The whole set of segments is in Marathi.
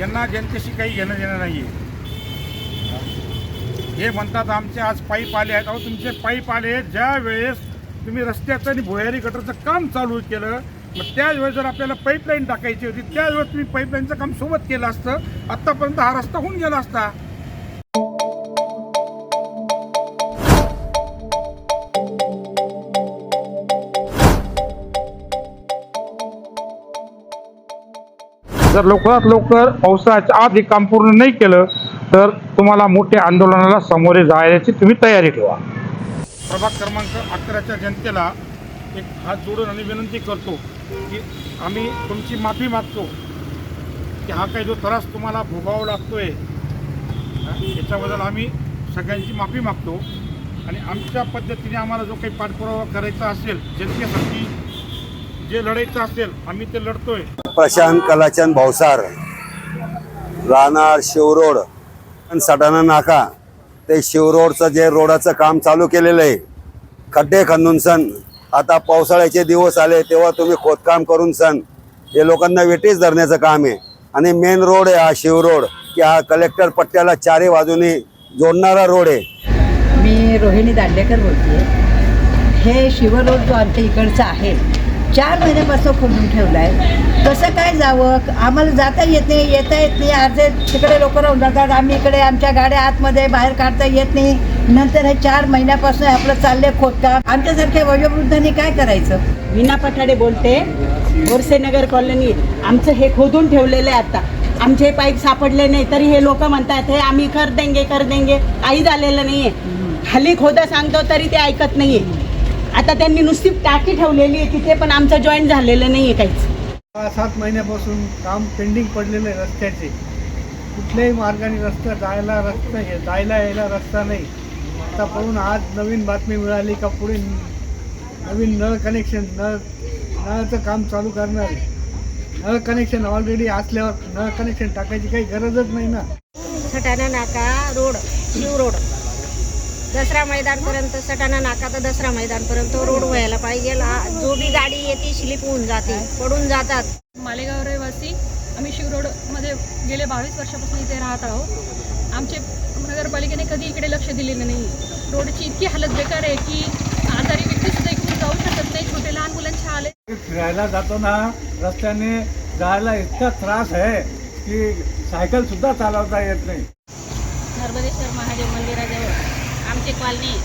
यांना जनतेशी काही घेणं देणं नाही आहे हे म्हणतात आमचे आज पाईप आले आहेत. अहो तुमचे पाईप आले ज्या वेळेस तुम्ही रस्त्याचं आणि भुयारी गटरचं काम चालू केलं मग त्यावेळेस जर आपल्याला पाईपलाईन टाकायची होती त्यावेळेस तुम्ही पाईपलाईनचं काम सोबत केलं असतं. आत्तापर्यंत हा रस्ता होऊन गेला असता. जर लवकरात लवकर पावसाळ्याच्या आत हे काम पूर्ण नाही केलं तर तुम्हाला मोठ्या आंदोलनाला सामोरे जायची तुम्ही तयारी ठेवा. प्रभाग क्रमांक अकराच्या जनतेला एक हात जोडून आणि विनंती करतो की आम्ही तुमची माफी मागतो. की हा काही जो त्रास तुम्हाला भोगावा लागतोय याच्याबद्दल आम्ही सगळ्यांची माफी मागतो. आणि आमच्या पद्धतीने आम्हाला जो काही पाठपुरावा करायचा असेल जनतेसाठी जे लढायचं असेल आम्ही ते लढतोय. प्रशांत कलाचंद भावसार राहणार शिवरोड. आणि सटाणा नाका. ते शिवरोडचं जे रोडाचं काम चालू केलेलं आहे खड्डे खंदून सण. आता पावसाळ्याचे दिवस आले तेव्हा तुम्ही खोदकाम करून सण. हे लोकांना वेटीस धरण्याचं काम आहे. आणि मेन रोड आहे हा शिवरोड की हा कलेक्टर पट्ट्याला चारही बाजूनी जोडणारा रोड आहे. मी रोहिणी दांडेकर बोलते हे शिवरोड जो आमच्या इकडचा आहे चार महिन्यापासून खोदून ठेवला आहे कसं काय जावं? आम्हाला जाता येत नाही येता येत नाही. अर्धे तिकडे लोक राहून जातात. आम्ही इकडे आमच्या गाड्या आतमध्ये बाहेर काढता येत नाही. नंतर हे चार महिन्यापासून आपलं चाललंय खोदकाम. आमच्यासारख्या वयोवृद्धांनी काय करायचं? मीना पठाडे बोलते बोरसेनगर कॉलनी. आमचं हे खोदून ठेवलेलं आहे आता. आमचे पाईप सापडले नाही तरी हे लोक म्हणतात हे आम्ही कर देंगे कर देंगे. काही झालेलं नाहीये. खाली खोदा सांगतो तरी ते ऐकत नाहीये. आता त्यांनी नुसती टाकी ठेवलेली आहे तिथे पण आमचं जॉईन झालेलं नाहीये काहीच. सहा सात महिन्यापासून काम पेंडिंग पडलेलं आहे रस्त्याचे. कुठल्याही मार्गाने रस्ता जायला रस्ता हे जायला यायला रस्ता नाही. आता पाहून आज नवीन बातमी मिळाली का पुढे नवीन नळ कनेक्शन नळ नळाचं काम चालू करणार आहे. नळ कनेक्शन ऑलरेडी असल्यावर नळ कनेक्शन टाकायची काही गरजच नाही ना. Satana Naka road Shiv road. Dussehra मैदानपर्यंत सटाणा नाका तर दसरा मैदानपर्यंत रोड व्हायला पाहिजे. जो बी गाडी येते स्लिप होऊन जाते पडून जातात. मालेगाव रहिवासी आम्ही शिवरोडमध्ये गेले बावीस वर्षापासून इथे राहत आहोत. आमचे नगरपालिकेने कधी इकडे लक्ष दिलेलं नाही. रोडची इतकी हालत बेकार आहे की आजारी व्यक्तीसुद्धा इकडून जाऊ शकत नाही. छोटे लहान मुलांचे हाल आहे. फिरायला जाताना रस्त्याने जायला इतका त्रास आहे की सायकल सुद्धा चालवता येत नाही. नर्मदेश्वर महादेव मंदिराजवळ आमची कॉलनी आहे.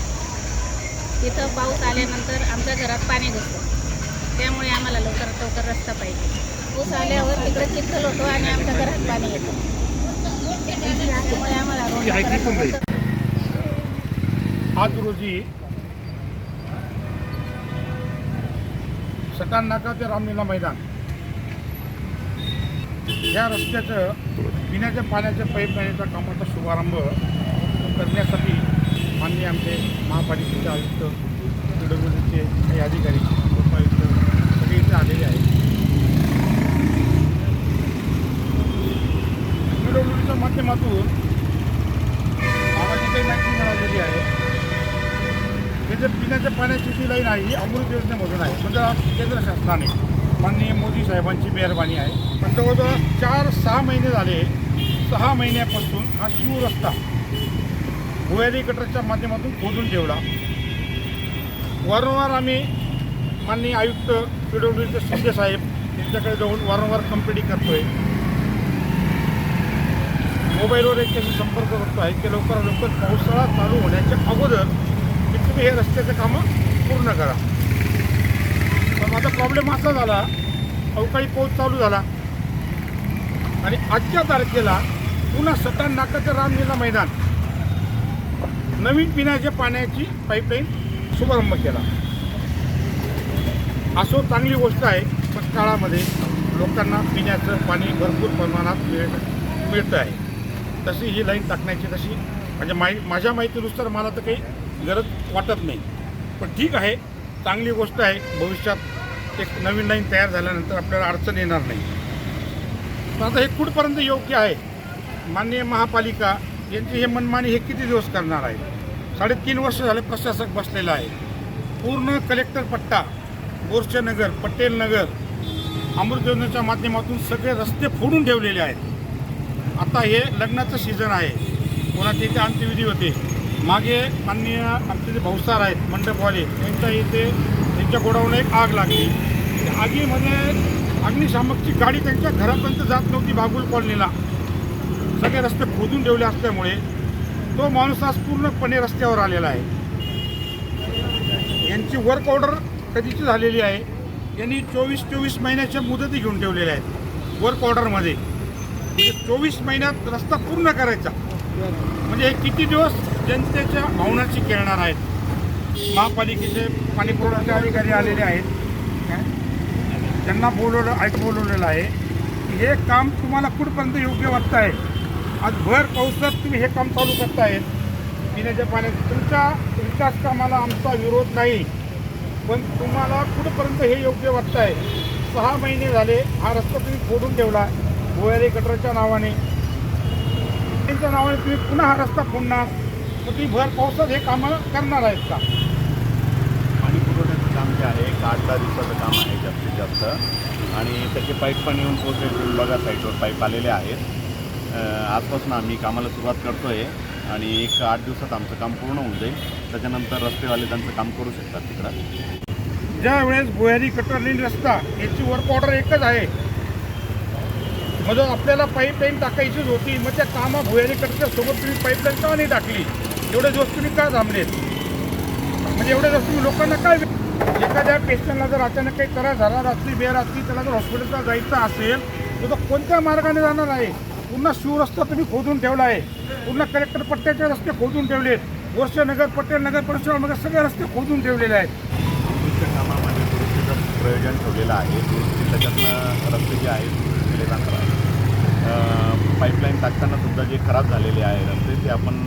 तिथं पाऊस आल्यानंतर आमच्या घरात पाणी घुसतं. त्यामुळे आम्हाला लवकरात लवकर रस्ता पाहिजे. पाऊस आल्यावर तिकडे चिखल होतो आणि आमच्या घरात पाणी येतं. त्यामुळे आम्हाला आज रोजी सटाण नाका ते रामलीला मैदान. या रस्त्याचं पिण्याच्या पाण्याच्या पाईपलाईनच्या कामाचा शुभारंभ करण्यासाठी माननीय आमचे महापालिकेचे आयुक्त पीडब्ल्यूडीचे काही अधिकारी उपायुक्त सगळे इथे आलेले आहेत. पीडब्ल्यूडीच्या माध्यमातून आम्हाला काही माहिती मिळालेली आहे. त्याच्या पिण्याच्या पाण्याची जी लाईन आहे ही अमृत योजनेमधून आहे. म्हणजे केंद्र शासनाने माननीय मोदी साहेबांची मेहरबानी आहे. पण जवळजवळ चार सहा महिने झाले. सहा महिन्यापासून हा शिव रस्ता भुयारी गटरच्या माध्यमातून खोदून ठेवला. वारंवार आम्ही माननीय आयुक्त पी डब्ल्यूचे शिंदे साहेब यांच्याकडे जाऊन वारंवार कंप्लेंटी करतोय. मोबाईलवर एक त्याशी संपर्क करतो आहे. की लवकरात लवकर पावसाळा चालू होण्याच्या अगोदर की तुम्ही हे रस्त्याचं कामं पूर्ण करा. पण माझा प्रॉब्लेम असा झाला अवकाळी पाऊस चालू झाला. आणि आजच्या तारखेला पुन्हा सटा नाकाचं रामलीला मैदान. नवीन पिण्याच्या पाण्याची पाईपलाईन शुभारंभ केला. असो चांगली गोष्ट आहे पण काळामध्ये लोकांना पिण्याचं पाणी भरपूर प्रमाणात मिळ मिळतं आहे. तशी ही लाईन टाकण्याची तशी म्हणजे माहि माझ्या माहितीनुसार मला तर काही गरज वाटत नाही. पण ठीक आहे चांगली गोष्ट आहे भविष्यात एक नवीन लाईन तयार झाल्यानंतर आपल्याला अडचण येणार नाही. पण आता हे कुठपर्यंत योग्य आहे? माननीय महापालिका यांची हे मनमानी हे किती दिवस करणार आहे? साडेतीन वर्ष झाले प्रशासक बसलेला आहे. पूर्ण कलेक्टर पट्टा बोरचे नगर पटेल नगर अमृत योजनेच्या माध्यमातून सगळे रस्ते फोडून ठेवलेले आहेत. आता हे लग्नाचं सीझन आहे. कोणाच्या इथे अंत्यविधी होते. मागे माननीय आमचे जे भाऊसार आहेत मंडपवाले त्यांच्या इथे त्यांच्या गोडाऊन एक आग लागली. आगीमध्ये अग्निशामकची गाडी त्यांच्या घरापर्यंत जात नव्हती बागुल कॉलनीला. सगळे रस्ते खोदून ठेवले असल्यामुळे तो माणूस आज पूर्णपणे रस्त्यावर आलेला आहे. यांची वर्क ऑर्डर कधीची झालेली आहे यांनी चोवीस चोवीस महिन्याच्या मुदती घेऊन ठेवलेल्या आहेत. वर्क ऑर्डरमध्ये म्हणजे चोवीस महिन्यात रस्ता पूर्ण करायचा. म्हणजे हे किती दिवस जनतेच्या भावनाची खेळणार आहेत? महापालिकेचे पाणी पुरवठा अधिकारी आलेले आहेत. त्यांना बोलवलं ऐक बोलवलेलं आहे. की हे काम तुम्हाला कुठपर्यंत योग्य वाटतं आहे आज भर पावसात तुम्ही हे काम चालू करतायत पिण्याच्या पाण्यात तुमच्या विकास कामाला आमचा विरोध नाही. पण तुम्हाला कुठपर्यंत हे योग्य वाटतं आहे सहा महिने झाले हा रस्ता तुम्ही फोडून ठेवला भुयारी गटरच्या नावाने. त्यांच्या नावाने तुम्ही पुन्हा हा रस्ता फोडणार. तर तुम्ही भर पावसात हे कामं करणार आहेत का? पाणी पुरवठ्याचं काम जे आहे एक आठ दहा दिवसाचं काम आहे जास्तीत जास्त. आणि त्याचे पाईप पण येऊन पोहोचले बघा साईटवर पाईप आलेले आहेत. आजपासून आम्ही कामाला सुरुवात करतो आहे आणि एक आठ दिवसात आमचं काम पूर्ण होऊन जाईल. त्याच्यानंतर रस्तेवाले त्यांचं काम करू शकतात तिकडं. ज्या वेळेस भुयारी कटरलीन रस्ता याची वर्क ऑर्डर एकच आहे. मग जर आपल्याला पाईपलाईन टाकायचीच होती मग त्या कामा भुयारी कटरच्या सोबत तुम्ही पाईपलाईन का नाही टाकली? एवढे दिवस तुम्ही का थांबलेत? म्हणजे एवढे दिवस तुम्ही लोकांना काय एखाद्या पेशंटला जर अचानक काही त्रास झाला रात्री बेरात्री त्याला जर हॉस्पिटलला जायचं असेल तर तो कोणत्या मार्गाने जाणार आहे? पुन्हा शिवरस्ता तुम्ही खोदून ठेवला आहे. पूर्ण कलेक्टर पट्ट्याचे रस्ते खोदून ठेवलेत. वर्ष नगर पटेल नगर परिषद सगळे रस्ते खोदून ठेवलेले आहेत. कामामध्ये दुरुस्तीचं प्रयोजन ठेवलेलं आहे. दुरुस्ती त्याच्यातनं रस्ते जे आहेत दुरुस्त केले जाणार आहेत. पाईपलाईन टाकताना सुद्धा जे खराब झालेले आहे रस्ते ते आपण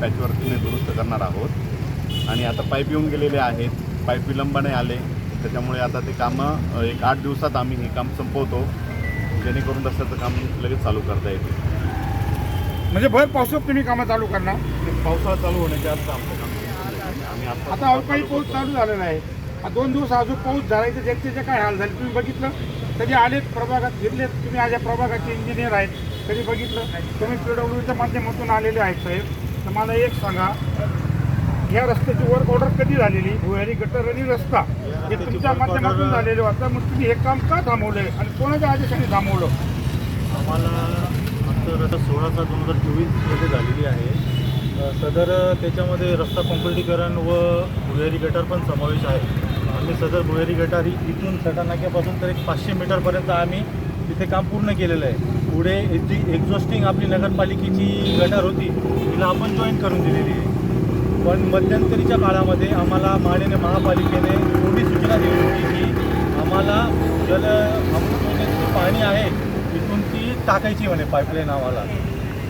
पॅचवरतीने दुरुस्त करणार आहोत. आणि आता पाईप येऊन गेलेले आहेत. पाईप विलंबाने आले. त्याच्यामुळे आता ते कामं एक आठ दिवसात आम्ही हे काम संपवतो. जेणेकरून रस्त्याचं काम लगेच चालू करता येते म्हणजे भर पावसात तुम्ही कामं चालू करणार? पावसाळा चालू होण्याच्या आधी आमचं काम. आम्ही आता आता अवकाळी पाऊस चालू झालेला आहे. हा दोन दिवस अजून पाऊस झाला तर जनतेचे काय हाल झाले? तुम्ही बघितलं? कधी आलेत प्रभागात फिरलेत? तुम्ही आज या प्रभागाचे इंजिनियर आहेत. कधी बघितलं? तुम्ही पीडब्ल्यूच्या माध्यमातून आलेले आहेत साहेब. तर मला एक सांगा या रस्त्याची वर्क ऑर्डर कधी झालेली? भुयारी गटर आणि रस्ता. हे तुमच्या माध्यमातून झालेले होतं मग तुम्ही हे काम का थांबवलं आणि कोणाच्या आदेशाने थांबवलं? आम्हाला आमचं रस्ता सोळाचा दोन हजार चोवीसमध्ये झालेली आहे. सदर त्याच्यामध्ये रस्ता काँक्रिटीकरण व भुयारी गटार पण समावेश आहे. आम्ही सदर भुयारी गटार ही इथून सटानाक्यापासून तर एक पाचशे मीटरपर्यंत आम्ही तिथे काम पूर्ण केलेलं आहे. पुढे जी एक्झॉस्टिंग आपली नगरपालिकेची गटार होती तिला आपण जॉईन करून दिलेली आहे. पण मध्यंतरीच्या काळामध्ये आम्हाला माननीय महापालिकेने एवढी सूचना दिली होती की आम्हाला जल अमृत योजनेची पाणी आहे तिथून ती टाकायची म्हणे पाईपलाईन आम्हाला.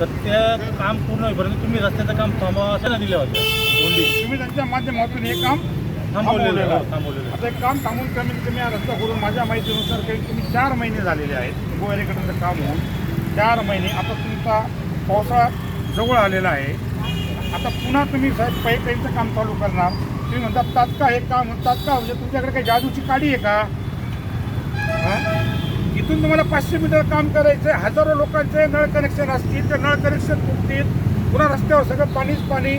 तर ते काम पूर्ण होईपर्यंत तुम्ही रस्त्याचं काम थांबवा असं होत्या कोंडी तुम्ही त्यांच्या माध्यमातून हे काम थांबवलेलं. हो, थांबवलेलं आहे. आता एक काम थांबून कमीत कमी हा रस्ता करून माझ्या माहितीनुसार काही तुम्ही चार महिने झालेले आहेत. गोवारीकडचं काम होऊन चार महिने. आता तुमचा पावसाळा जवळ आलेला आहे. आता पुन्हा तुम्ही साहेब पाईपलाईनचं काम चालू करणार. तुम्ही म्हणता तात्काळ हे काम तात्काळ म्हणजे तुमच्याकडे काही जादूची काडी आहे का? इथून तुम्हाला पाचशे मीटर काम करायचं आहे हजारो लोकांचे नळ कनेक्शन असतील ते नळ कनेक्शन तुटतील पुन्हा रस्त्यावर सगळं पाणीच पाणी.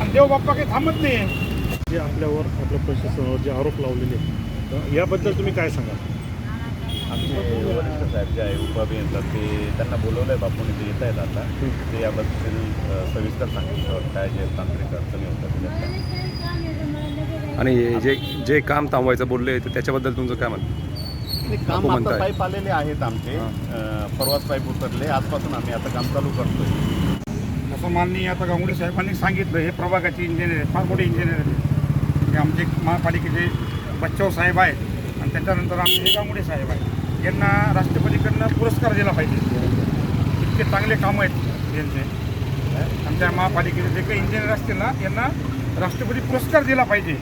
आणि देव बाप्पा काही थांबत नाही आहे जे आपल्यावर आपल्या प्रशासनावर जे आरोप लावलेले आहेत, याबद्दल तुम्ही काय सांगाल? आमचे वरिष्ठ साहेब जे आहे उपअभियंता ते त्यांना बोलवलं आहे बापूने ते येत आहेत आता. ते याबद्दल सविस्तर सांगितलं काय जे तांत्रिक अडचणी होतात आणि हे जे जे काम थांबवायचं बोलले तर त्याच्याबद्दल तुमचं काय म्हणतं ते काम आता. पाईप आलेले आहेत आमचे. परवाच पाईप उतरले. आजपासून आम्ही आता काम चालू करतोय. असं माननीय आता गांगुडे साहेबांनी सांगितलं. हे प्रभागाचे इंजिनियर फार मोठे इंजिनियर आहेत. हे आमचे महापालिकेचे बच्चाव साहेब आहेत. आणि त्याच्यानंतर आमचे हे गांगुडे साहेब आहेत. यांना राष्ट्रपतीकडनं पुरस्कार दिला पाहिजे. इतके चांगले कामं आहेत यांचे. आमच्या महापालिकेचे जे काही इंजिनियर असतील ना यांना राष्ट्रपती पुरस्कार दिला पाहिजे.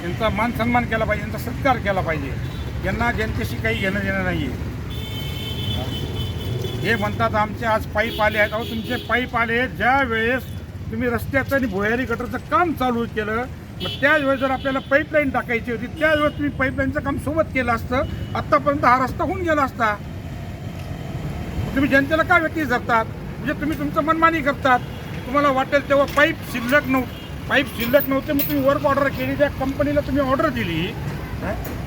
त्यांचा मान सन्मान केला पाहिजे यांचा सत्कार केला पाहिजे. यांना जनतेशी काही घेणं देणं नाही आहे हे म्हणतात आमचे आज पाईप आले आहेत. अहो तुमचे पाईप आले ज्या वेळेस तुम्ही रस्त्याचं आणि भुयारी गटरचं काम चालू केलं मग त्याच जर आपल्याला पाईपलाईन टाकायची होती त्याचवेळेस तुम्ही पाईपलाईनचं काम सोबत केलं असतं. आत्तापर्यंत हा रस्ता होऊन गेला असता. तुम्ही जनतेला का व्यक्ती धरतात म्हणजे तुम्ही तुमचं मनमानी करतात. तुम्हाला वाटेल तेव्हा पाईप शिल्लक नव्हतं पाईप शिल्लक नव्हते मग तुम्ही वर्क ऑर्डर केली त्या कंपनीला तुम्ही ऑर्डर दिली.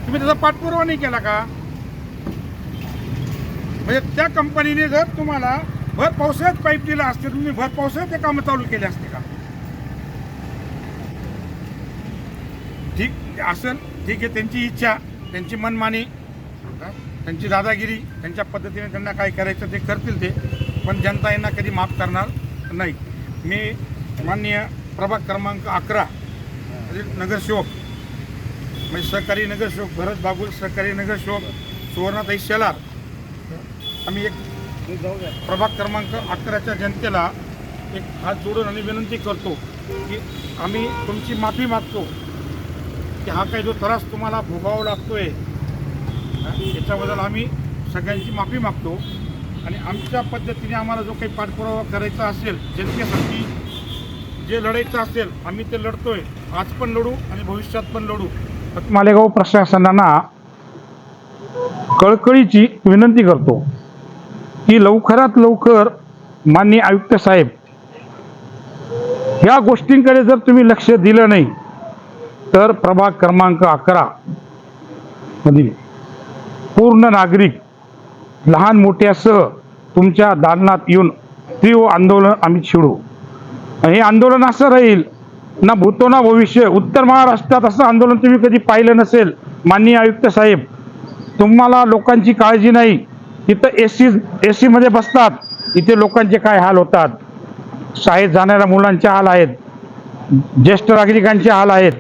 तुम्ही त्याचा पाठपुरावा नाही केला का? म्हणजे त्या कंपनीने जर तुम्हाला भर पावसाळ्यात पाईप दिला असते तुम्ही भर पावसाळ्यात ते कामं चालू केले असते का? ठीक असेल ठीक आहे त्यांची इच्छा त्यांची मनमानी त्यांची दादागिरी त्यांच्या पद्धतीने त्यांना काय करायचं ते करतील ते पण जनता यांना कधी माफ करणार नाही. मी माननीय प्रभाग क्रमांक अकरा नगरसेवक म्हणजे सहकारी नगरसेवक भरत बागुल सहकारी नगरसेवक सुवर्णाताई शेलार आम्ही एक प्रभाग क्रमांक अकराच्या जनतेला एक हात जोडून आणि विनंती करतो की आम्ही तुमची माफी मागतो. की हा काही जो त्रास तुम्हाला भोगावा लागतोय याच्याबद्दल आम्ही सगळ्यांची माफी मागतो. आणि आमच्या पद्धतीने आम्हाला जो काही पाठपुरावा करायचा असेल जनतेसाठी जे लढायचं असेल आम्ही ते लढतोय. आज पण लढू आणि भविष्यात पण लढू. मालेगाव प्रशासनांना कळकळीची विनंती करतो की लवकरात लवकर माननीय आयुक्त साहेब या गोष्टींकडे जर तुम्ही लक्ष दिलं नाही तर प्रभाग क्रमांक अकरा मधील पूर्ण नागरिक लहान मोठ्यासह तुमच्या दालनात येऊन तीव्र आंदोलन आम्ही छिडू. आणि हे आंदोलन असं राहील ना भूतो ना भविष्य. उत्तर महाराष्ट्रात असं आंदोलन तुम्ही कधी पाहिलं नसेल माननीय आयुक्त साहेब. तुम्हाला लोकांची काळजी नाही. तिथं ए सी ए सीमध्ये बसतात. इथे लोकांचे काय हाल होतात? शाळेत जाणाऱ्या मुलांचे हाल आहेत. ज्येष्ठ नागरिकांचे हाल आहेत.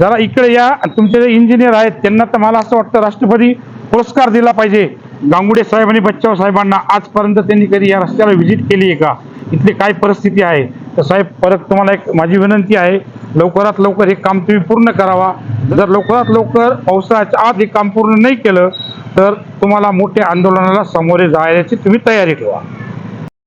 जरा इकडे या. तुमचे जे इंजिनियर आहेत त्यांना तर मला असं वाटतं राष्ट्रपती पुरस्कार दिला पाहिजे. गांगुडे साहेब आणि बच्चाव साहेबांना आजपर्यंत त्यांनी कधी या रस्त्याला व्हिजिट केली आहे का? इथली काय परिस्थिती आहे? तर साहेब परत तुम्हाला एक माझी विनंती आहे लवकरात लवकर हे काम तुम्ही पूर्ण करावा. जर लवकरात लवकर पावसाळ्याच्या आत हे काम पूर्ण नाही केलं तर तुम्हाला मोठ्या आंदोलनाला सामोरे जायची तुम्ही तयारी ठेवा.